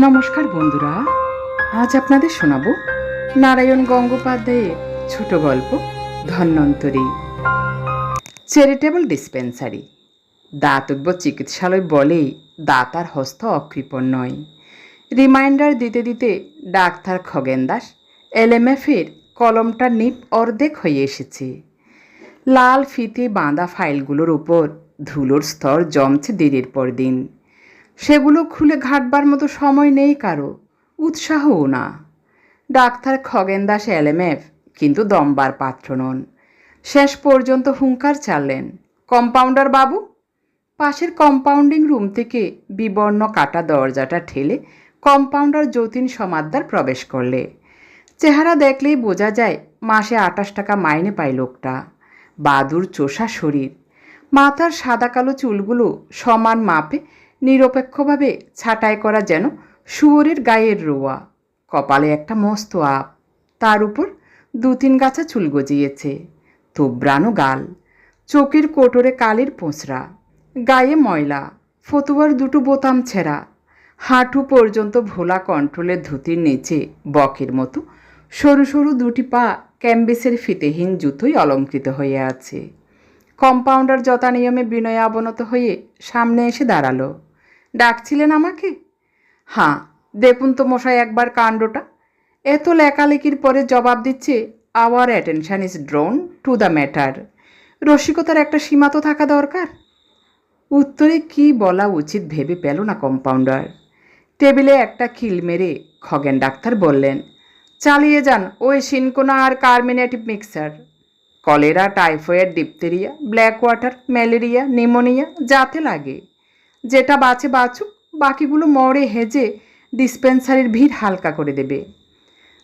নমস্কার বন্ধুরা, আজ আপনাদের শোনাব নারায়ণ গঙ্গোপাধ্যায়ের ছোট গল্প, ধন্বন্তরী। চ্যারিটেবল ডিসপেন্সারি দাতব্য চিকিৎসালয় বলে দাতার হস্ত অকৃপণ নয়। রিমাইন্ডার দিতে দিতে ডাক্তার খগেন দাস এলএমএফের কলমটা নিপ অর্ধেক হয়ে এসেছে। লাল ফিতে বাঁধা ফাইলগুলোর উপর ধুলোর স্তর জমছে দিনের পর দিন। সেগুলো খুলে ঘাটবার মতো সময় নেই কারও। উৎসাহও না। ডাক্তার খগেন দাস এলএমএফ কিন্তু দমবার পাত্র নন। শেষ পর্যন্ত হুঙ্কার চাললেন, কম্পাউন্ডার বাবু? পাশের কম্পাউন্ডিং রুম থেকে বিবর্ণ কাটা দরজাটা ঠেলে কম্পাউন্ডার যতীন সমাদ্দার প্রবেশ করলে। চেহারা দেখলেই বোঝা যায় মাসে আটাশ টাকা মাইনে পায় লোকটা। বাদুর চোষা শরীর। মাথার সাদা কালো চুলগুলো সমান মাপে নিরপেক্ষভাবে ছাঁটাই করা যেন শুয়োরের গায়ের রোয়া। কপালে একটা মস্ত আপ। তার উপর দু তিন গাছা চুল গজিয়েছে। তোবড়ানো গাল। চোখের কোটরে কালের পোঁচড়া গায়ে ময়লা। ফতুয়ার দুটো বোতাম ছেঁড়া। হাঁটু পর্যন্ত ভোলা কন্ট্রোলের ধুতির নিচে বকের মতো সরু সরু দুটি পা ক্যাম্বিসের ফিতেহীন জুতোই অলঙ্কৃত হয়ে আছে। কম্পাউন্ডার যথা নিয়মে বিনয় অবনত হয়ে সামনে এসে দাঁড়াল। ডাকছিলেন আমাকে? হ্যাঁ দেখুন তো মশাই একবার কাণ্ডটা। এত লেখালেখির পরে জবাব দিচ্ছে our attention is drawn to the matter রসিকতার একটা সীমা তো থাকা দরকার। উত্তরে কি বলা উচিত ভেবে পেল না কম্পাউন্ডার টেবিলে একটা খিল মেরে খগেন ডাক্তার বললেন, চালিয়ে যান, ওই সিনকোনা আর carminative mixture. Cholera, typhoid, diphtheria black water malaria, pneumonia, যাতে লাগে। যেটা বাঁচে বাঁচুক বাকিগুলো মরে হেজে ডিসপেন্সারির ভিড় হালকা করে দেবে।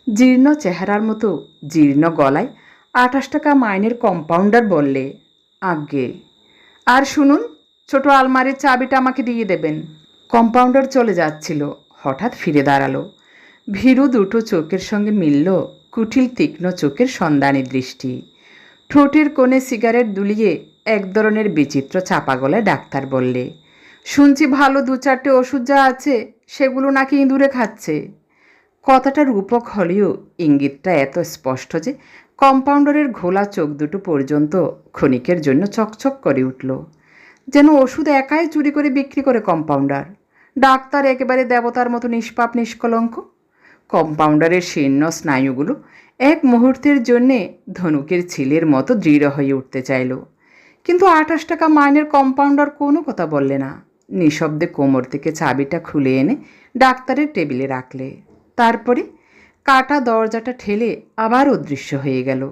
জীর্ণ চেহারার মতো জীর্ণ গলায় আঠাশ টাকা মাইনের কম্পাউন্ডার বললে, আজ্ঞে, আর শুনুন, ছোট আলমারির চাবিটা আমাকে দিয়ে দেবেন। কম্পাউন্ডার চলে যাচ্ছিল, হঠাৎ ফিরে দাঁড়াল। ভীরু দুটো চোখের সঙ্গে মিলল কুটিল তীক্ষ্ণ চোখের সন্ধানী দৃষ্টি। ঠোঁটের কোণে সিগারেট দুলিয়ে এক ধরনের বিচিত্র চাপা গলায় ডাক্তার বললে শুনছি ভালো দু চারটে ওষুধ যা আছে, সেগুলো নাকি ইঁদুরে খাচ্ছে। কথাটা রূপক হলেও ইঙ্গিতটা এত স্পষ্ট যে কম্পাউন্ডারের ঘোলা চোখ দুটো পর্যন্ত ক্ষণিকের জন্য চকচক করে উঠল। যেন ওষুধ একাই চুরি করে বিক্রি করে কম্পাউন্ডার। ডাক্তার একেবারে দেবতার মতো নিষ্পাপ নিষ্কলঙ্ক। কম্পাউন্ডারের শীর্ণ স্নায়ুগুলো এক মুহূর্তের জন্যে ধনুকের ছিলের মতো দৃঢ় হয়ে উঠতে চাইল। কিন্তু আঠাশ টাকা মাইনের কম্পাউন্ডার কোনো কথা বললে না। নিঃশব্দে কোমর থেকে চাবিটা খুলে এনে ডাক্তারের টেবিলে রাখলে। তারপরে কাটা দরজাটা ঠেলে আবার অদৃশ্য হয়ে গেল।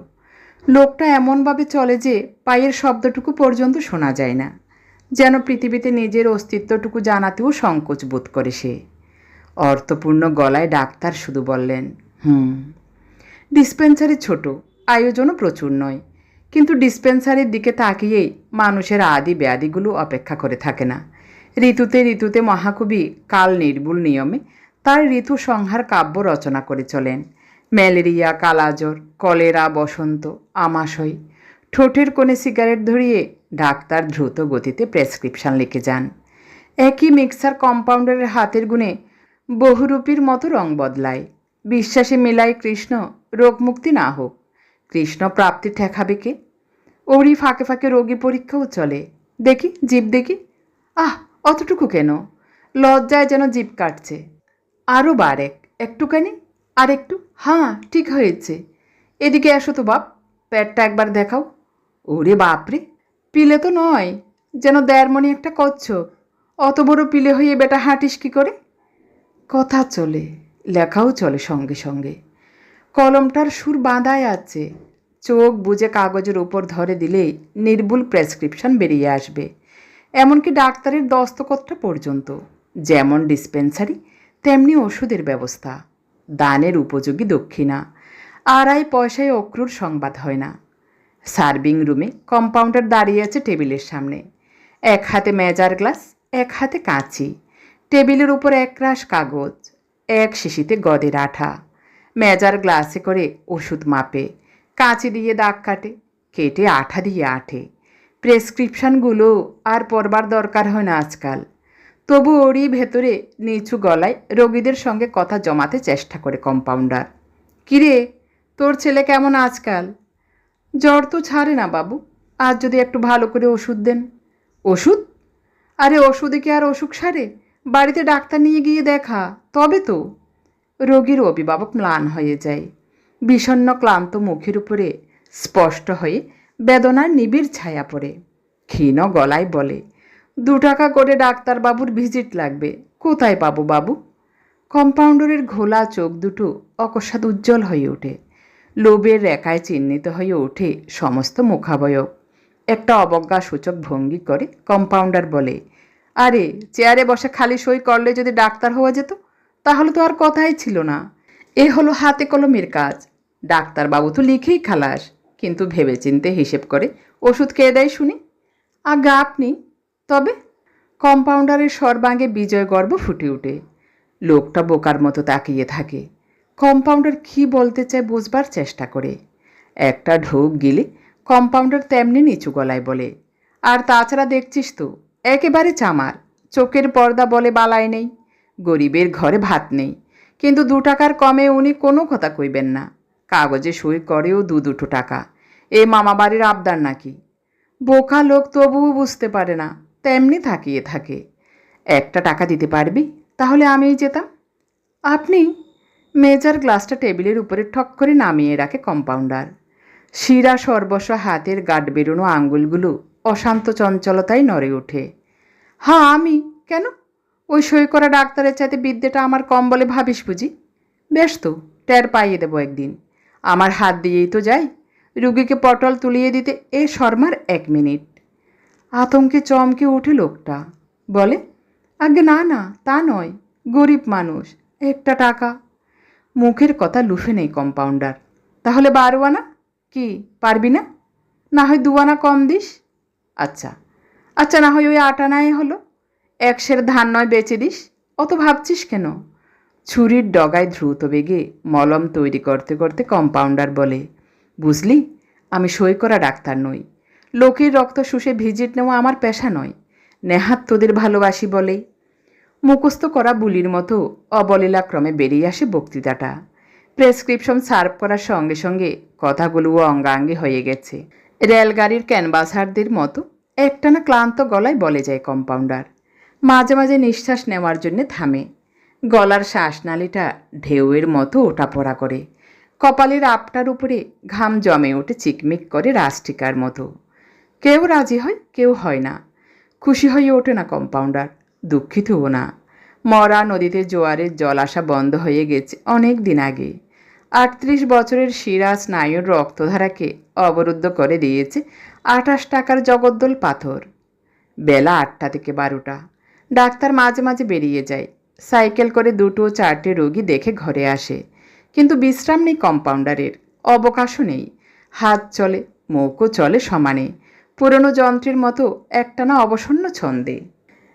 লোকটা এমনভাবে চলে যে পায়ের শব্দটুকু পর্যন্ত শোনা যায় না, যেন পৃথিবীতে নিজের অস্তিত্বটুকু জানাতেও সংকোচ বোধ করে সে। অর্থপূর্ণ গলায় ডাক্তার শুধু বললেন, হুম, ডিসপেন্সারি ছোট, আয়োজনও প্রচুর নয়। কিন্তু ডিসপেন্সারির দিকে তাকিয়েই মানুষের আদি ব্যাধিগুলো অপেক্ষা করে থাকে না। ঋতুতে ঋতুতে মহাকবি কাল নির্ভুল নিয়মে তার ঋতু সংহার কাব্য রচনা করে চলেন। ম্যালেরিয়া, কালাজ্বর, কলেরা, বসন্ত, আমাশয়, ঠোঁটের কোণে সিগারেট ধরিয়ে ডাক্তার দ্রুত গতিতে প্রেসক্রিপশন লিখে যান। একই মিক্সার কম্পাউন্ডারের হাতের গুণে বহুরূপীর মতো রং বদলায়। বিশ্বাসে মেলায় কৃষ্ণ, রোগমুক্তি না হোক, কৃষ্ণ প্রাপ্তি ঠেকাবে কে? ওরই ফাঁকে ফাঁকে রোগী পরীক্ষাও চলে। দেখি, জীব দেখি। আহ অতটুকু কেন? লজ্জায় যেন জিপ কাটছে। আরও বারেক একটুখানি, আর একটু। হ্যাঁ ঠিক হয়েছে। এদিকে আসো তো বাপ পেটটা একবার দেখাও। ওরে বাপরে পিলে তো নয়, যেন দেড়মণি একটা কচ্ছপ। অত বড় পিলে হয়ে বেটা হাঁটিস কি করে? কথা চলে, লেখাও চলে সঙ্গে সঙ্গে। কলমটার সুর বাঁধায় আছে। চোখ বুঝে কাগজের উপর ধরে দিলেই নির্ভুল প্রেসক্রিপশন বেরিয়ে আসবে। এমনকি ডাক্তারের দস্তকতটা পর্যন্ত। যেমন ডিসপেন্সারি, তেমনি ওষুধের ব্যবস্থা। দানের উপযোগী দক্ষিণা। আড়াই পয়সায় অক্রুর সংবাদ হয় না। সার্ভিং রুমে কম্পাউন্ডার দাঁড়িয়ে আছে টেবিলের সামনে। এক হাতে মেজার গ্লাস, এক হাতে কাঁচি। টেবিলের উপর এক রাশ কাগজ, এক শিশিতে গদের আঠা। মেজার গ্লাসে করে ওষুধ মাপে। কাঁচি দিয়ে দাগ কাটে, কেটে আঠা দিয়ে আঠে। প্রেসক্রিপশনগুলো আর পড়বার দরকার হয় না আজকাল। তবু ওরই ভেতরে নিচু গলায় রোগীদের সঙ্গে কথা জমাতে চেষ্টা করে কম্পাউন্ডার। কিরে, তোর ছেলে কেমন আজকাল? জ্বর তো ছাড়ে না বাবু, আজ যদি একটু ভালো করে ওষুধ দেন। ওষুধ? আরে ওষুধে কি আর অসুখ সারে? বাড়িতে ডাক্তার নিয়ে গিয়ে দেখা, তবে তো। রোগীর অভিভাবক ম্লান হয়ে যায়। বিষণ্ণ ক্লান্ত মুখের উপরে স্পষ্ট হয়ে বেদনার নিবিড় ছায়া পড়ে। ক্ষীণ গলায় বলে, দু টাকা করে ডাক্তারবাবুর ভিজিট লাগবে। কোথায় পাবো বাবু? কম্পাউন্ডারের ঘোলা চোখ দুটো অকস্মাৎ উজ্জ্বল হয়ে ওঠে। লোভের রেখায় চিহ্নিত হয়ে ওঠে সমস্ত মুখাবয়ব। একটা অবজ্ঞা সূচক ভঙ্গি করে কম্পাউন্ডার বলে, আরে, চেয়ারে বসে খালি সই করলে যদি ডাক্তার হওয়া যেত, তাহলে তো আর কথাই ছিল না। এ হলো হাতে কলমের কাজ। ডাক্তারবাবু তো লিখেই খালাস। কিন্তু ভেবেচিন্তে হিসেব করে। ওষুধ খেয়ে দেয় শুনি। আজ্ঞা, আপনি? তবে? কম্পাউন্ডারের সর্বাঙ্গে বিজয় গর্ব ফুটে ওঠে। লোকটা বোকার মতো তাকিয়ে থাকে। কম্পাউন্ডার কী বলতে চায় বুঝবার চেষ্টা করে। একটা ঢোক গিলে কম্পাউন্ডার তেমনি নিচু গলায় বলে, আর তাছাড়া দেখছিস তো, একেবারে চামার। চোখের পর্দা বলে বালায় নেই। গরিবের ঘরে ভাত নেই। কিন্তু দু টাকার কমে উনি কোনো কথা কইবেন না। কাগজে সই করেও দু দুটো টাকা। এ মামাবাড়ির আবদার নাকি? বোকা লোক তবুও বুঝতে পারে না, তেমনি থাকিয়ে থাকে। একটা টাকা দিতে পারবি? তাহলে আমিই যেতাম। আপনি মেজার গ্লাসটা টেবিলের উপরে ঠক করে নামিয়ে রাখে কম্পাউন্ডার। শিরা সর্বস্ব হাতের গাঢ় বেরোনো আঙ্গুলগুলো অশান্ত চঞ্চলতায় নড়ে ওঠে। হ্যাঁ আমি? কেন? ওই সই করা ডাক্তারের চাইতে বিদ্যেটা আমার কম বলে ভাবিস বুঝি? বেশ তো, টের পাইয়ে দেবো একদিন। আমার হাত দিয়েই তো যাই। রুগীকে পটল তুলিয়ে দিতে এ শর্মার এক মিনিট। আতঙ্কে চমকে ওঠে লোকটা। বলে, আগে না না, তা নয়, গরিব মানুষ, একটা টাকা। মুখের কথা লুফে নেই কম্পাউন্ডার। তাহলে বারো আনা কি, পারবি না? না হয় দু আনা কম দিস? আচ্ছা। আচ্ছা না হয় ওই আট আনায় হলো। এক সের ধান নয় বেচে দিস। অত ভাবছিস কেন? ছুরির ডগায় দ্রুত বেগে মলম তৈরি করতে করতে কম্পাউন্ডার বলে, বুঝলি, আমি সই করা ডাক্তার নই। লোকের রক্ত শুষে ভিজিট নেওয়া আমার পেশা নয়। নেহাত তোদের ভালোবাসি বলে। মুখস্থ করা বুলির মতো অবলীলাক্রমে বেরিয়ে আসে বক্তৃতাটা। প্রেসক্রিপশন সার্ভ করার সঙ্গে সঙ্গে কথাগুলোও অঙ্গাঙ্গি হয়ে গেছে। রেলগাড়ির ক্যানভাসারদের মতো একটানা ক্লান্ত গলায় বলে যায় কম্পাউন্ডার। মাঝে মাঝে নিঃশ্বাস নেওয়ার জন্যে থামে। গলার শ্বাসনালীটা ঢেউয়ের মতো ওটা পড়া করে। কপালের আপটার উপরে ঘাম জমে ওঠে চিকমিক করে রাষ্ট্রিকার মতো। কেউ রাজি হয়, কেউ হয় না। খুশি হয়ে ওঠে না কম্পাউন্ডার দুঃখিত দুঃখিতও না। মরা নদীতে জোয়ারের জল আসা বন্ধ হয়ে গেছে অনেক দিন আগে। আটত্রিশ বছরের শিরা স্নায়ুর রক্তধারাকে অবরুদ্ধ করে দিয়েছে আঠাশ টাকার জগদ্দল পাথর। বেলা আটটা থেকে বারোটা। ডাক্তার মাঝে মাঝে বেরিয়ে যায়। সাইকেল করে দুটো চারটে রোগী দেখে ঘরে আসে। কিন্তু বিশ্রাম নেই কম্পাউন্ডারের, অবকাশও নেই। হাত চলে, মৌকো চলে সমানে। পুরনো যন্ত্রের মতো একটানা অবসন্ন ছন্দে।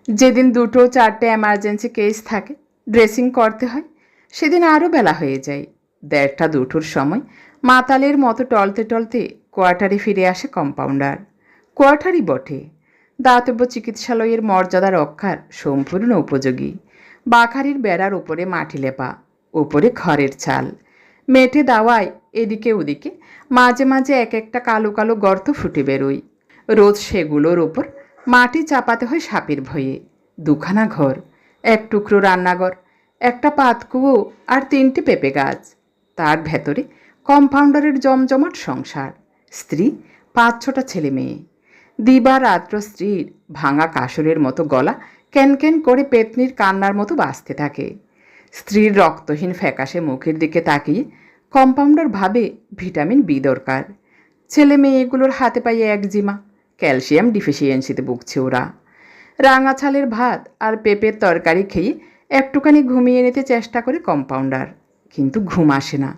যেদিন দুটো চারটে এমার্জেন্সি কেস থাকে ড্রেসিং করতে হয়, সেদিন আরও বেলা হয়ে যায়। দেড়টা, দুটোর সময় মাতালের মতো টলতে টলতে কোয়ার্টারে ফিরে আসে কম্পাউন্ডার। কোয়ার্টারই বটে। দাতব্য চিকিৎসালয়ের মর্যাদা রক্ষার সম্পূর্ণ উপযোগী। বাখারির বেড়ার উপরে মাটি লেপা, উপরে খড়ের ছাল। মেটে দাওয়ায় এদিকে ওদিকে মাঝে মাঝে এক একটা কালো কালো গর্ত ফুটে বেরোয়। রোজ সেগুলোর ওপর মাটি চাপাতে হয় সাপের ভয়ে। দুখানা ঘর, এক টুকরো রান্নাঘর, একটা পাতকুয়ো আর তিনটে পেঁপে গাছ। তার ভেতরে কম্পাউন্ডারের জমজমাট সংসার। স্ত্রী, পাঁচ ছটা ছেলে মেয়ে। দিবা রাত্র স্ত্রীর ভাঙা কাসরের মতো গলা ক্যান ক্যান করে পেতনির কান্নার মতো বাঁচতে থাকে। স্ত্রীর রক্তহীন ফ্যাকাশে মুখের দিকে তাকিয়ে কম্পাউন্ডার ভাবে ভিটামিন বি দরকার। ছেলে মেয়েগুলোর হাতে পাইয়ে একজিমা, ক্যালসিয়াম ডিফিসিয়েন্সিতে ভুগছে ওরা। রাঙা ছালের ভাত আর পেঁপের তরকারি খেয়ে একটুখানি ঘুমিয়ে নিতে চেষ্টা করে কম্পাউন্ডার, কিন্তু ঘুম আসে না।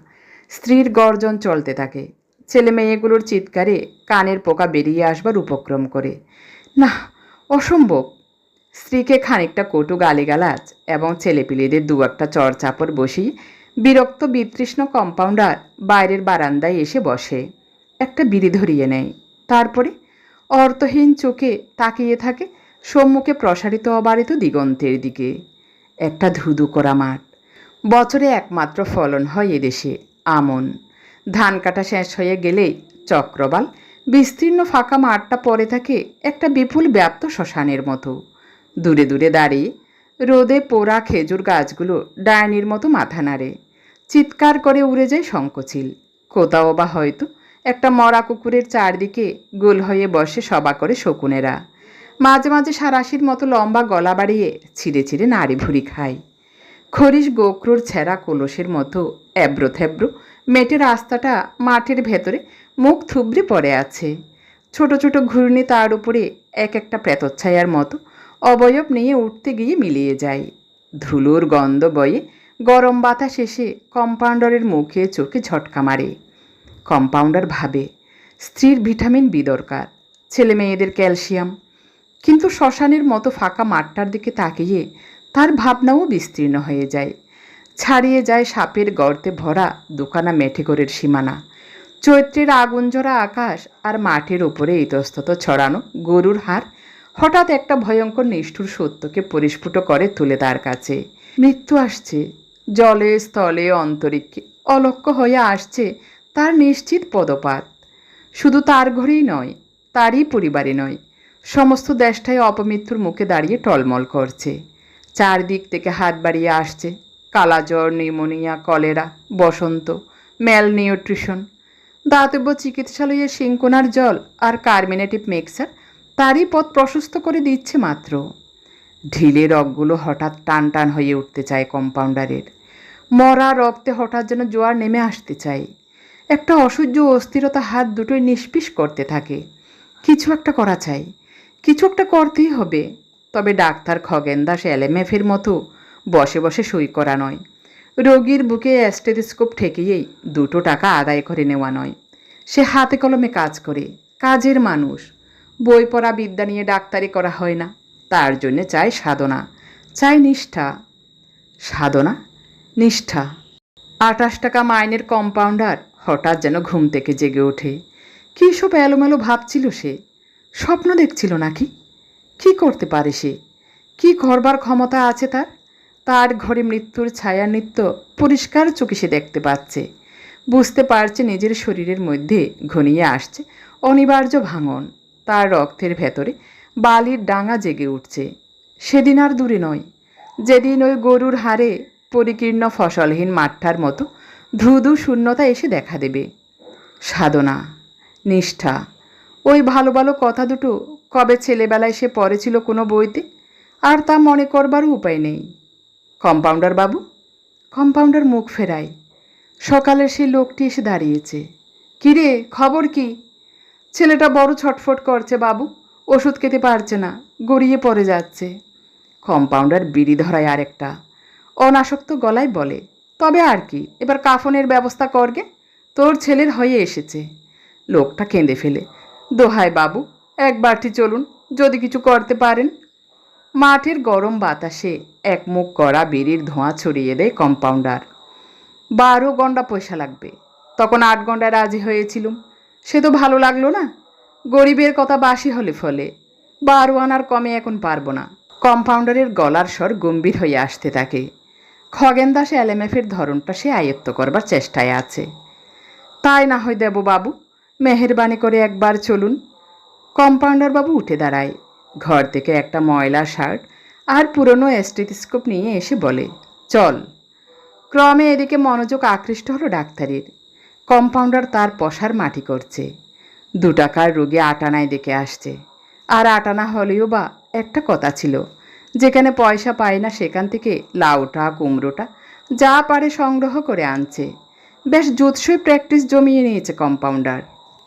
স্ত্রীর গর্জন চলতে থাকে। ছেলে মেয়েগুলোর চিৎকারে কানের পোকা বেরিয়ে আসবার উপক্রম করে। না অসম্ভব! স্ত্রীকে খানিকটা কটু গালিগালাজ এবং ছেলেপিলেদের দু একটা চড়চাপড় বসিয়ে বিরক্ত বিতৃষ্ণ কম্পাউন্ডার বাইরের বারান্দায় এসে বসে। একটা বিড়ি ধরিয়ে নেয়। তারপরে অর্থহীন চোখে তাকিয়ে থাকে সম্মুখে প্রসারিত অবারিত দিগন্তের দিকে। একটা ধুধু করা মাঠ। বছরে একমাত্র ফলন হয় এদেশে, আমন। ধান কাটা শেষ হয়ে গেলেই চক্রবাল বিস্তীর্ণ ফাঁকা মাঠটা পড়ে থাকে একটা বিপুল ব্যাপ্ত শ্মশানের মতো। দূরে দূরে দাঁড়িয়ে রোদে পোড়া খেজুর গাছগুলো ডায়নির মতো মাথা নাড়ে। চিৎকার করে উড়ে যায় শঙ্কচিল কোথাও বা হয়তো একটা মরা কুকুরের চারদিকে গোল হয়ে বসে সবা করে শকুনেরা। মাঝে মাঝে সারাশির মতো লম্বা গলা বাড়িয়ে ছিঁড়ে ছিঁড়ে নাড়ি ভুড়ি খায়। খরিশ গোকরোর ছেঁড়া কলসের মতো এব্রো থেব্রো মেটে রাস্তাটা মাঠের ভেতরে মুখ থুবড়ে পড়ে আছে। ছোট ছোট ঘূর্ণি তার উপরে এক একটা প্রেতচ্ছায়ার মতো অবয়ব নিয়ে উঠতে গিয়ে মিলিয়ে যায়। ধুলোর গন্ধ বয়ে গরম বাতাস এসে কম্পাউন্ডারের মুখে চোখে ঝটকা মারে। কম্পাউন্ডার ভাবে, স্ত্রীর ভিটামিন বি দরকার, ছেলে মেয়েদের ক্যালসিয়াম। কিন্তু শ্মশানের মতো ফাঁকা মাঠটার দিকে তাকিয়ে তার ভাবনাও বিস্তীর্ণ হয়ে যায়। ছাড়িয়ে যায় সাপের গর্তে ভরা দোকানা মেঠেগড়ের সীমানা। চৈত্রের আগুন জোড়া আকাশ আর মাঠের ওপরে ইতস্তত ছড়ানো গরুর হাড় হঠাৎ একটা ভয়ঙ্কর নিষ্ঠুর সত্যকে পরিস্ফুট করে তুলে তার কাছে। মৃত্যু আসছে। জলে, স্থলে, অন্তরিক্ষে অলক্ষ্য হয়ে আসছে তার নিশ্চিত পদপাত। শুধু তার ঘরেই নয়, তারই পরিবারে নয়, সমস্ত দেশটাই অপমৃত্যুর মুখে দাঁড়িয়ে টলমল করছে। চারদিক থেকে হাত বাড়িয়ে আসছে কালাজ্বর নিউমোনিয়া কলেরা, বসন্ত ম্যাল নিউট্রিশন দাতব্য চিকিৎসালয়ে সিঙ্কোনার জল আর কার্মিনেটিভ মিক্সার তারই পথ প্রশস্ত করে দিচ্ছে মাত্র। ঢিলে রগগুলো হঠাৎ টান টান হয়ে উঠতে চায় কম্পাউন্ডারের। মরা রক্তে হঠাৎ যেন জোয়ার নেমে আসতে চায়। একটা অসহ্য অস্থিরতা হাত দুটোই নিষ্পিস করতে থাকে। কিছু একটা করা চাই। কিছু একটা করতেই হবে। তবে ডাক্তার খগেন দাস এলএমএফের মতো বসে বসে সই করা নয়। রোগীর বুকে অ্যাস্টেথিস্কোপ ঠেকিয়েই দুটো টাকা আদায় করে নেওয়া নয়। সে হাতে কলমে কাজ করে। কাজের মানুষ। বই পড়া, বিদ্যা নিয়ে ডাক্তারি করা হয় না। তার জন্য চাই সাধনা। চাই নিষ্ঠা। সাধনা? নিষ্ঠা। আটাশ টাকা মাইনের কম্পাউন্ডার হঠাৎ যেন ঘুম থেকে জেগে ওঠে। কী সব এলোমেলো ভাবছিল সে? স্বপ্ন দেখছিল নাকি? কি করতে পারে সে? কি করবার ক্ষমতা আছে তার? তার ঘরে মৃত্যুর ছায়া নৃত্য পরিষ্কার চোখে সে দেখতে পাচ্ছে। বুঝতে পারছে নিজের শরীরের মধ্যে ঘনিয়ে আসছে অনিবার্য ভাঙন। তার রক্তের ভেতরে বালির ডাঙা জেগে উঠছে। সেদিন আর দূরে নয়। যেদিন ওই গরুর হাড়ে পরিকীর্ণ ফসলহীন মাঠটার মতো ধ্রুধু শূন্যতা এসে দেখা দেবে। সাধনা, নিষ্ঠা, ওই ভালো ভালো কথা দুটো কবে ছেলেবেলায় সে পড়েছিল কোনো বইতে? আর তা মনে করবারও উপায় নেই। কম্পাউন্ডার বাবু, কম্পাউন্ডার মুখ ফেরায়। সকালে সেই লোকটি এসে দাঁড়িয়েছে। কিরে, খবর কি? ছেলেটা বড় ছটফট করছে বাবু। ওষুধ খেতে পারছে না গড়িয়ে পড়ে যাচ্ছে। কম্পাউন্ডার বিড়ি ধরায় আরেকটা। অনাসক্ত গলায় বলে তবে আর কি এবার কাফনের ব্যবস্থা করগে তোর ছেলের হয়ে এসেছে। লোকটা কেঁদে ফেলে দোহায় বাবু একবারটি চলুন যদি কিছু করতে পারেন। মাঠের গরম বাতাসে এক মুখ করা বিড়ির ধোঁয়া ছড়িয়ে দেয় কম্পাউন্ডার। বারো গন্ডা পয়সা লাগবে তখন আট গন্ডা রাজি হয়েছিলুম। সে তো ভালো লাগল না। গরিবের কথা বাসি হলে ফলে। বারো আনার কমে এখন পারব না। কম্পাউন্ডারের গলার স্বর গম্ভীর হয়ে আসতে থাকে। খগেন দাস এলএমএফের ধরনটা সে আয়ত্ত করবার চেষ্টায় আছে। তাই না হয় দেব বাবু, মেহেরবানি করে একবার চলুন। কম্পাউন্ডার বাবু উঠে দাঁড়ায়। ঘর থেকে একটা ময়লা শার্ট আর পুরনো স্টেথিস্কোপ নিয়ে এসে বলে, চল। ক্রমে এদিকে মনোযোগ আকৃষ্ট হলো ডাক্তারের। কম্পাউন্ডার তার পশার মাটি করছে। দু টাকার রোগী আটানায় দেখে আসছে। আর আটানা হলেও বা একটা কথা ছিল, যেখানে পয়সা পায় না সেখান থেকে লাউটা, কুমড়োটা যা পারে সংগ্রহ করে আনছে। বেশ জুৎসই প্র্যাকটিস জমিয়ে নিয়েছে কম্পাউন্ডার।